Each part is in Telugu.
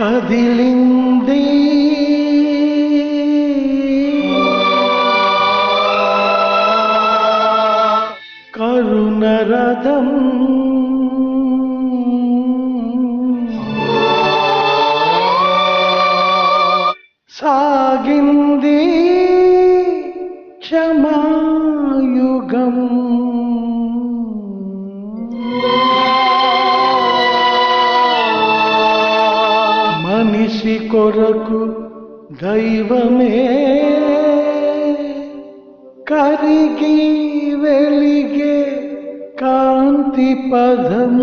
కదిలింది. కరుణరథం సాగింది. మనిషి కొరకు దైవమే. కరిగి వెలిగే కాంతి పదం.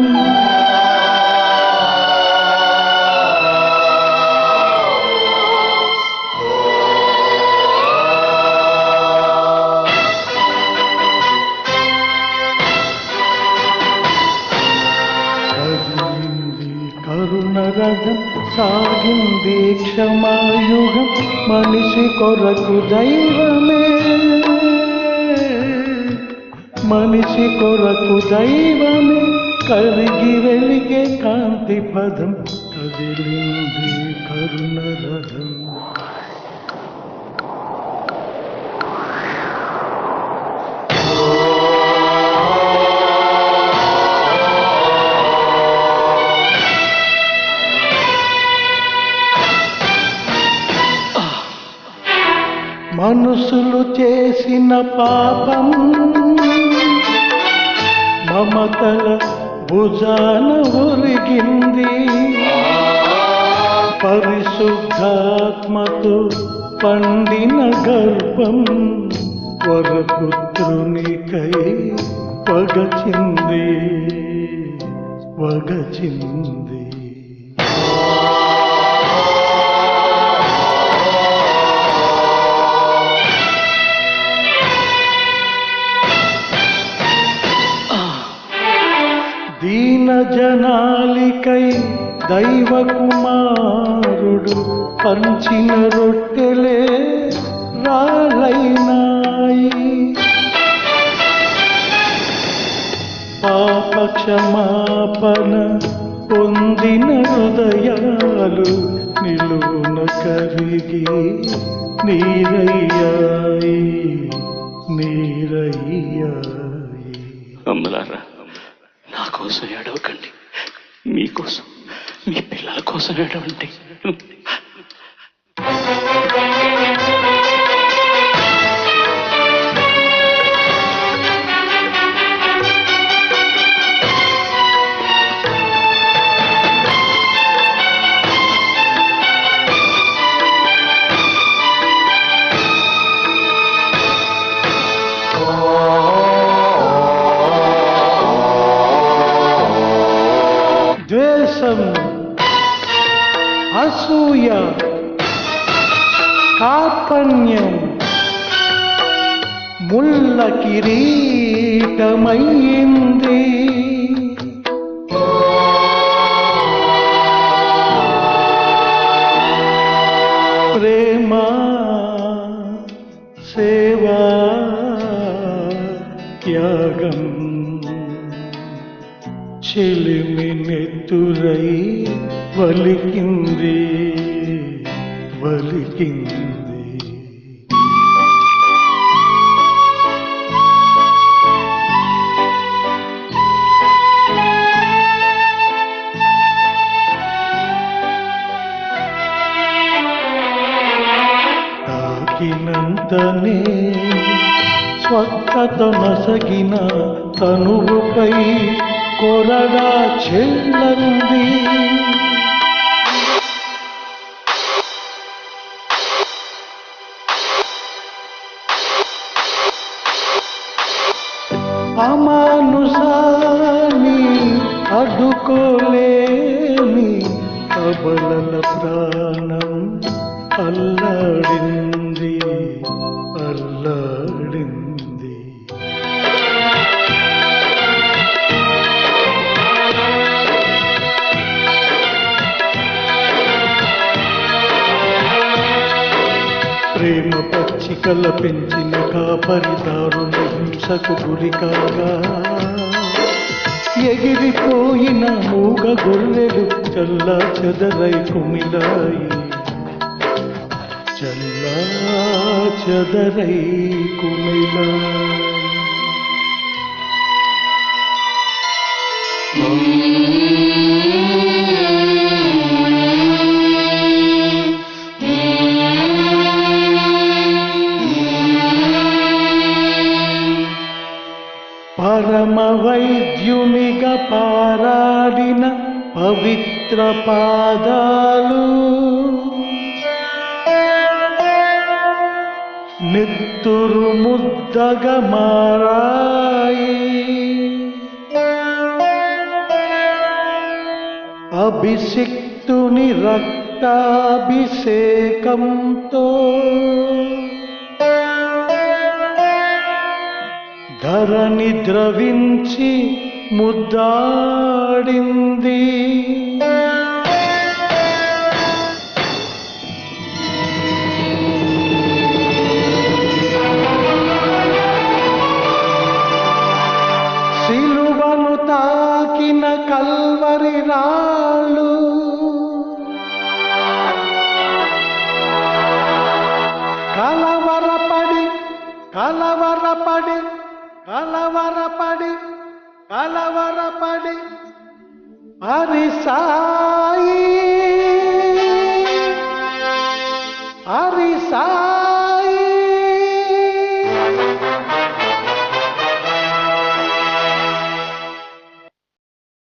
కదిలింది కరుణరథం. సాగింది క్షమాయుగం మనిషి కొరకు దైవమే మనిషి కొరకు దైవమే కరిగి వెలిగే కాంతి పదం కదిలింది కరుణరథం మనుషులు చేసిన పాపం మమతల భుజాన ఒరిగింది. పరిశుద్ధాత్మతో పండిన గర్భం వరపుత్రునికై వగచింది వగచింది దైవ కుమారుడు పంచిన రొట్టెలే రాళ్ళైనాయి పాప క్షమాపణ పొందిన హృదయాలు నిలువున కరిగి నీరయ్యాయి నీరయ్యాయి. అమ్మలారా నా కోసం ఏడవకండి. మీకోసం. మీ అసూయ కార్పణ్యం ముల్ల కిరీటమైంది ప్రేమ సేవా త్యాగం చెలిమి నెత్తురై వలికింది. వలికింది తాకినంతనే స్వస్థత నసగిన తనువుపై కొరగా చెల్లంది అమానుషాన్ని అడ్డుకోలేని అబలల ప్రాణం అల్లాడింది అల్లాడింది. ప్రేమ పచ్చికల పెంచిన కాపరిదారుల హింసకు గురి కాగా. ఎగిరిపోయిన మూగ గొర్రెలు చల్ల చెదరై కుమిలాయి. చల్ల చెదరై కుమిలాయి. వైద్యునిగా పారాడిన పవిత్ర పాదాలు. నెత్తురు ముద్దగా మారాయి. అభిషిక్తుని రక్తాభిషేకంతో ధరణి ద్రవించి ಮುದ್ದಾಡಿಂದೇ Arisa